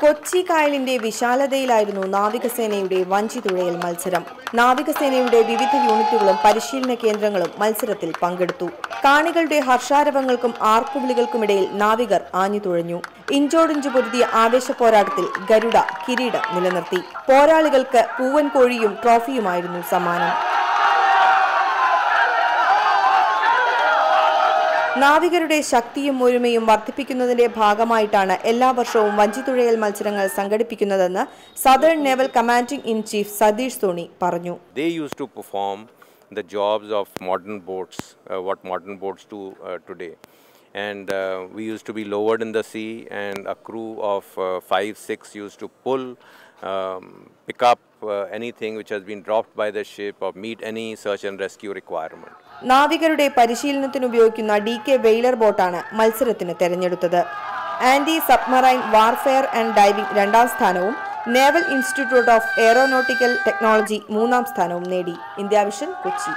കൊച്ചി കായലിന്റെ വിശാലതയിലായിരുന്നു നാവികസേനയുടെ വഞ്ചിതുഴയൽ മത്സരം. നാവികസേനയുടെ വിവിധ യൂണിറ്റുകളും പരിശീലന കേന്ദ്രങ്ങളും മത്സരത്തിൽ പങ്കെടുത്തു. കാണികളുടെ ഹർഷാരവങ്ങൾക്കും ആർപ്പുവിളികൾക്കുമിടയിൽ നാവികർ ആഞ്ഞുതുഴഞ്ഞു ഇഞ്ചോടിഞ്ചു പൊരുതിയ ആവേശ പോരാട്ടത്തിൽ ഗരുഡ കിരീടം നിലനിർത്തി. പോരാളികൾക്ക് പൂവൻകോഴിയും ട്രോഫിയുമായിരുന്നു സമ്മാനം. നാവികരുടെ ശക്തിയും ഒരുമയും വർദ്ധിപ്പിക്കുന്നതിന്റെ ഭാഗമായിട്ടാണ് എല്ലാ വർഷവും വഞ്ചിത്തുഴയൽ മത്സരങ്ങൾ സംഘടിപ്പിക്കുന്നതെന്ന് southern naval commanding in chief Satish Soni പറഞ്ഞു the jobs of modern boats, uh, what modern boats do uh, today. And uh, we used to be lowered in the sea, and a crew of uh, five, six used to pull, um, pick up uh, anything which has been dropped by the ship or meet any search and rescue requirement. നാവികരുടെ പരിശീലനത്തിന് ഉപയോഗിക്കുന്ന D K whaler ബോട്ടാണ് മത്സരത്തിന് തെരഞ്ഞെടുത്തത് anti submarine warfare and diving രണ്ടാം സ്ഥാനവും naval institute of aeronautical technology മൂന്നാം സ്ഥാനവും നേടി ഇന്ത്യ വിഷൻ കൊച്ചി